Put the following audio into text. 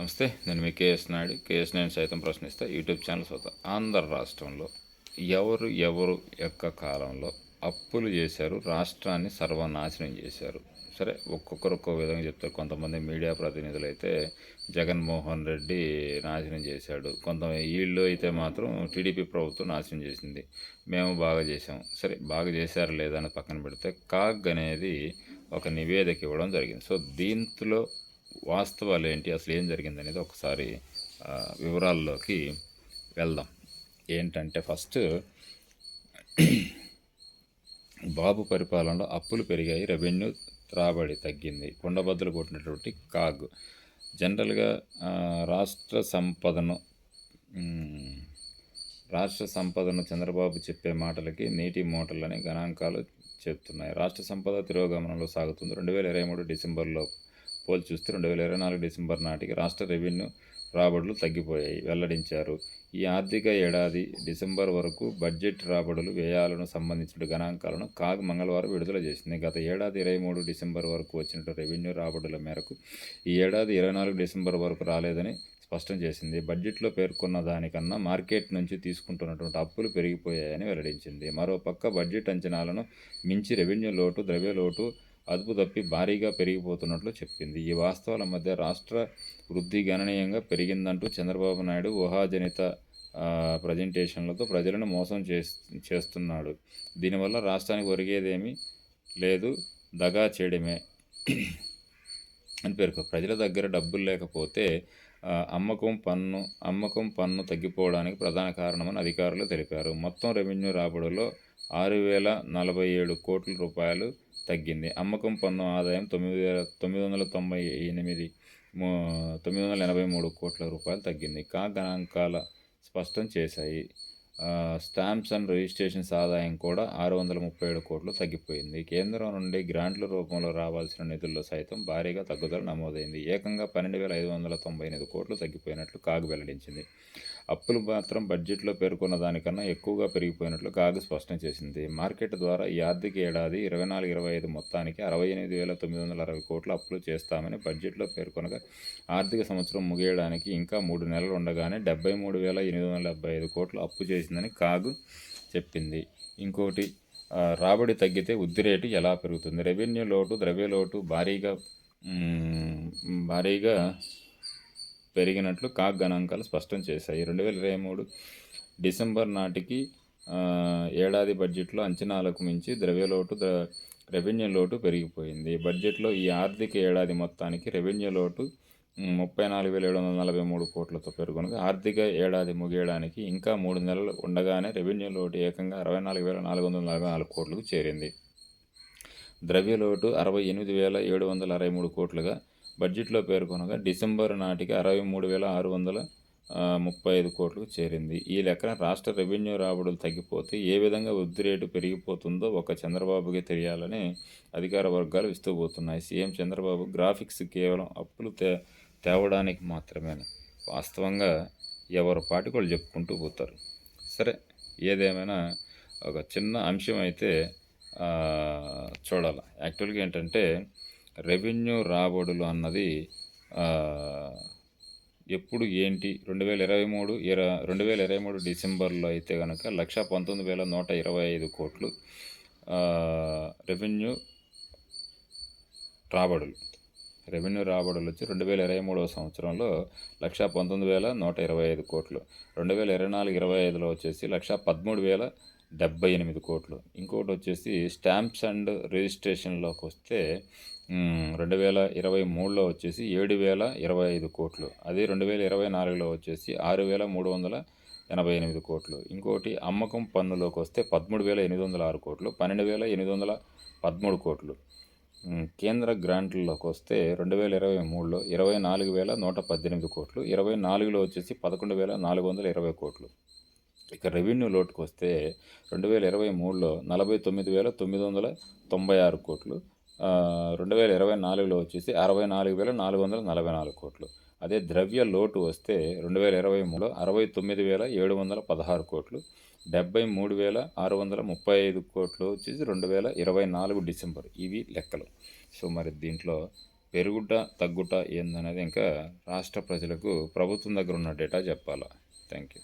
నమస్తే నేను మీ కేఎస్ నాయుడు. కేఎస్ నాయుడు సైతం ప్రశ్నిస్తా యూట్యూబ్ ఛానల్ సొంత ఆంధ్ర రాష్ట్రంలో ఎవరు ఎవరు యొక్క కాలంలో అప్పులు చేశారు రాష్ట్రాన్ని సర్వనాశనం చేశారు? సరే ఒక్కొక్కరు ఒక్కో విధంగా చెప్తారు. కొంతమంది మీడియా ప్రతినిధులు అయితే జగన్మోహన్ రెడ్డి నాశనం చేశాడు. కొంత వీళ్ళు అయితే మాత్రం టీడీపీ ప్రభుత్వం నాశనం చేసింది. మేము బాగా చేసాం సరే బాగా చేశారు లేదని పక్కన పెడితే కాగ్ అనేది ఒక నివేదిక ఇవ్వడం జరిగింది. సో దీంట్లో వాస్తవాలు ఏంటి అసలు ఏం జరిగింది అనేది ఒకసారి వివరాల్లోకి వెళ్దాం. ఏంటంటే ఫస్ట్ బాబు పరిపాలనలో అప్పులు పెరిగాయి రెవెన్యూ రాబడి తగ్గింది. కుండబద్దలు కొట్టినటువంటి కాగ్. జనరల్గా రాష్ట్ర సంపదను రాష్ట్ర సంపదను చంద్రబాబు చెప్పే మాటలకి నీటి మూటలని గణాంకాలు చెప్తున్నాయి. రాష్ట్ర సంపద తిరోగమనంలో సాగుతుంది. రెండు వేల ఇరవై మూడు డిసెంబర్లో పోల్చి చూస్తే రెండు వేల ఇరవై నాలుగు డిసెంబర్ నాటికి రాష్ట్ర రెవెన్యూ రాబడులు తగ్గిపోయాయి వెల్లడించారు. ఈ ఆర్థిక ఏడాది డిసెంబర్ వరకు బడ్జెట్ రాబడులు వ్యయాలను సంబంధించిన గణాంకాలను కాగ్ మంగళవారం విడుదల చేసింది. గత ఏడాది ఇరవై మూడు డిసెంబర్ వరకు వచ్చిన రెవెన్యూ రాబడుల మేరకు ఈ ఏడాది ఇరవై నాలుగు డిసెంబర్ వరకు రాలేదని స్పష్టం చేసింది. బడ్జెట్లో పేర్కొన్న దానికన్నా మార్కెట్ నుంచి తీసుకుంటున్నటువంటి అప్పులు పెరిగిపోయాయని వెల్లడించింది. మరోపక్క బడ్జెట్ అంచనాలను మించి రెవెన్యూ లోటు ద్రవ్య లోటు అదుపు తప్పి భారీగా పెరిగిపోతున్నట్లు చెప్పింది. ఈ వాస్తవాల మధ్య రాష్ట్ర వృద్ధి గణనీయంగా పెరిగిందంటూ చంద్రబాబు నాయుడు ఊహాజనిత ప్రజెంటేషన్లతో ప్రజలను మోసం చే చేస్తున్నాడు. దీనివల్ల రాష్ట్రానికి ఒరిగేదేమీ లేదు దగా చేయడమే అని పేర్కొ ప్రజల దగ్గర డబ్బులు లేకపోతే అమ్మకం పన్ను అమ్మకం పన్ను తగ్గిపోవడానికి ప్రధాన కారణమని అధికారులు తెలిపారు. మొత్తం రెవెన్యూ రాబడిలో ఆరు వేల నలభై ఏడు కోట్ల రూపాయలు తగ్గింది. అమ్మకం పన్ను ఆదాయం తొమ్మిది వేల తొమ్మిది వందల తొంభై ఎనిమిది మూ- తొమ్మిది వందల ఎనభై మూడు కోట్ల రూపాయలు తగ్గింది. కా గణాంకాల స్పష్టం చేశాయి. స్టాంప్స్ అండ్ రిజిస్ట్రేషన్స్ ఆదాయం కూడా ఆరు వందల ముప్పై ఏడు కోట్లు తగ్గిపోయింది. కేంద్రం నుండి గ్రాంట్ల రూపంలో రావాల్సిన నిధుల్లో సైతం భారీగా తగ్గుదల నమోదైంది. ఏకంగా పన్నెండు వేల ఐదు వందల తొంభై ఎనిమిది కోట్లు తగ్గిపోయినట్లు కాగ్ వెల్లడించింది. అప్పులు మాత్రం బడ్జెట్లో పేర్కొన్న దానికన్నా ఎక్కువగా పెరిగిపోయినట్లు కాగ్ స్పష్టం చేసింది. మార్కెట్ ద్వారా ఈ ఆర్థిక ఏడాది ఇరవై నాలుగు ఇరవై ఐదు మొత్తానికి అరవై ఎనిమిది వేల తొమ్మిది వందల అరవై కోట్లు అప్పులు చేస్తామని బడ్జెట్లో పేర్కొనగా ఆర్థిక సంవత్సరం ముగియడానికి ఇంకా మూడు నెలలు ఉండగానే డెబ్బై మూడు వేల ఎనిమిది వందల డెబ్బై ఐదు కోట్లు అప్పు చేసిందని కాగు చెప్పింది. ఇంకోటి రాబడి తగ్గితే వృద్ధి రేటు ఎలా పెరుగుతుంది? రెవెన్యూ లోటు ద్రవ్య లోటు భారీగా భారీగా పెరిగినట్లు కాగ్ గణాంకాలు స్పష్టం చేశాయి. రెండు వేల ఇరవై మూడు డిసెంబర్ నాటికి ఏడాది బడ్జెట్లో అంచనాలకు మించి ద్రవ్యలోటు రెవెన్యూ లోటు పెరిగిపోయింది. బడ్జెట్లో ఈ ఆర్థిక ఏడాది మొత్తానికి రెవెన్యూ లోటు ముప్పై నాలుగు వేల ఏడు వందల నలభై మూడు కోట్లతో పేర్కొనగా ఆర్థిక ఏడాది ముగియడానికి ఇంకా మూడు నెలలు ఉండగానే రెవెన్యూ లోటు ఏకంగా అరవై నాలుగు వేల నాలుగు వందల నలభై నాలుగు కోట్లకు చేరింది. ద్రవ్యలోటు అరవై ఎనిమిది వేల ఏడు వందల అరవై మూడు కోట్లుగా బడ్జెట్లో పేర్కొనగా డిసెంబర్ నాటికి అరవై మూడు వేల ఆరు వందల ముప్పై ఐదు కోట్లకు చేరింది. ఈ లెక్కన రాష్ట్ర రెవెన్యూ రాబడులు తగ్గిపోతే ఏ విధంగా వృద్ధి రేటు పెరిగిపోతుందో ఒక చంద్రబాబుకి తెలియాలని అధికార వర్గాలు ఇస్తూపోతున్నాయి సీఎం చంద్రబాబు గ్రాఫిక్స్ కేవలం అప్పులు తే తేవడానికి మాత్రమే వాస్తవంగా ఎవరు పాటికి చెప్పుకుంటూ పోతారు. సరే ఏదేమైనా ఒక చిన్న అంశం అయితే చూడాలి. యాక్చువల్గా ఏంటంటే రెవెన్యూ రాబడులు అన్నది ఎప్పుడు ఏంటి? రెండు వేల ఇరవై మూడు ఇర రెండు వేల ఇరవై మూడు డిసెంబర్లో అయితే కనుక లక్ష పంతొమ్మిది వేల నూట ఇరవై ఐదు కోట్లు రెవెన్యూ రాబడులు. రెవెన్యూ రాబడులు వచ్చి రెండు వేల ఇరవై మూడవ సంవత్సరంలో లక్ష పంతొమ్మిది వేల నూట ఇరవై ఐదు కోట్లు రెండు వేల ఇరవై నాలుగు ఇరవై ఐదులో వచ్చేసి లక్ష పదమూడు వేల డెబ్బై ఎనిమిది కోట్లు. ఇంకోటి వచ్చేసి స్టాంప్స్ అండ్ రిజిస్ట్రేషన్లోకి వస్తే రెండు వేల ఇరవై మూడులో వచ్చేసి ఏడు వేల ఇరవై ఐదు కోట్లు. అదే రెండు వేల ఇరవై నాలుగులో వచ్చేసి ఆరు వేల మూడు వందల ఎనభై ఎనిమిది కోట్లు. ఇంకోటి అమ్మకం పన్నులోకి వస్తే పదమూడు వేల ఎనిమిది వందల ఆరు కోట్లు పన్నెండు వేల ఎనిమిది వందల పదమూడు కోట్లు. కేంద్ర గ్రాంట్లలోకి వస్తే రెండు వేల ఇరవై మూడులో ఇరవై నాలుగు వేల నూట పద్దెనిమిది కోట్లు ఇరవై నాలుగులో వచ్చేసి పదకొండు వేల నాలుగు వందల ఇరవై కోట్లు. ఇక రెవెన్యూ లోటుకు వస్తే రెండు వేల ఇరవై మూడులో నలభై తొమ్మిది వేల తొమ్మిది వందల తొంభై ఆరు కోట్లు రెండు వేల ఇరవై నాలుగులో వచ్చేసి అరవై నాలుగు వేల నాలుగు వందల నలభై నాలుగు కోట్లు. అదే ద్రవ్య లోటు వస్తే రెండు వేల ఇరవై మూడులో అరవై తొమ్మిది వేల ఏడు వందల పదహారు కోట్లు డెబ్బై మూడు వేల ఆరు వందల ముప్పై ఐదు కోట్లు వచ్చేసి రెండు వేల ఇరవై నాలుగు డిసెంబర్. ఇవి లెక్కలు. సో మరి దీంట్లో పెరుగుట తగ్గుట ఏందనేది ఇంకా రాష్ట్ర ప్రజలకు ప్రభుత్వం దగ్గర ఉన్న డేటా చెప్పాలా? Thank you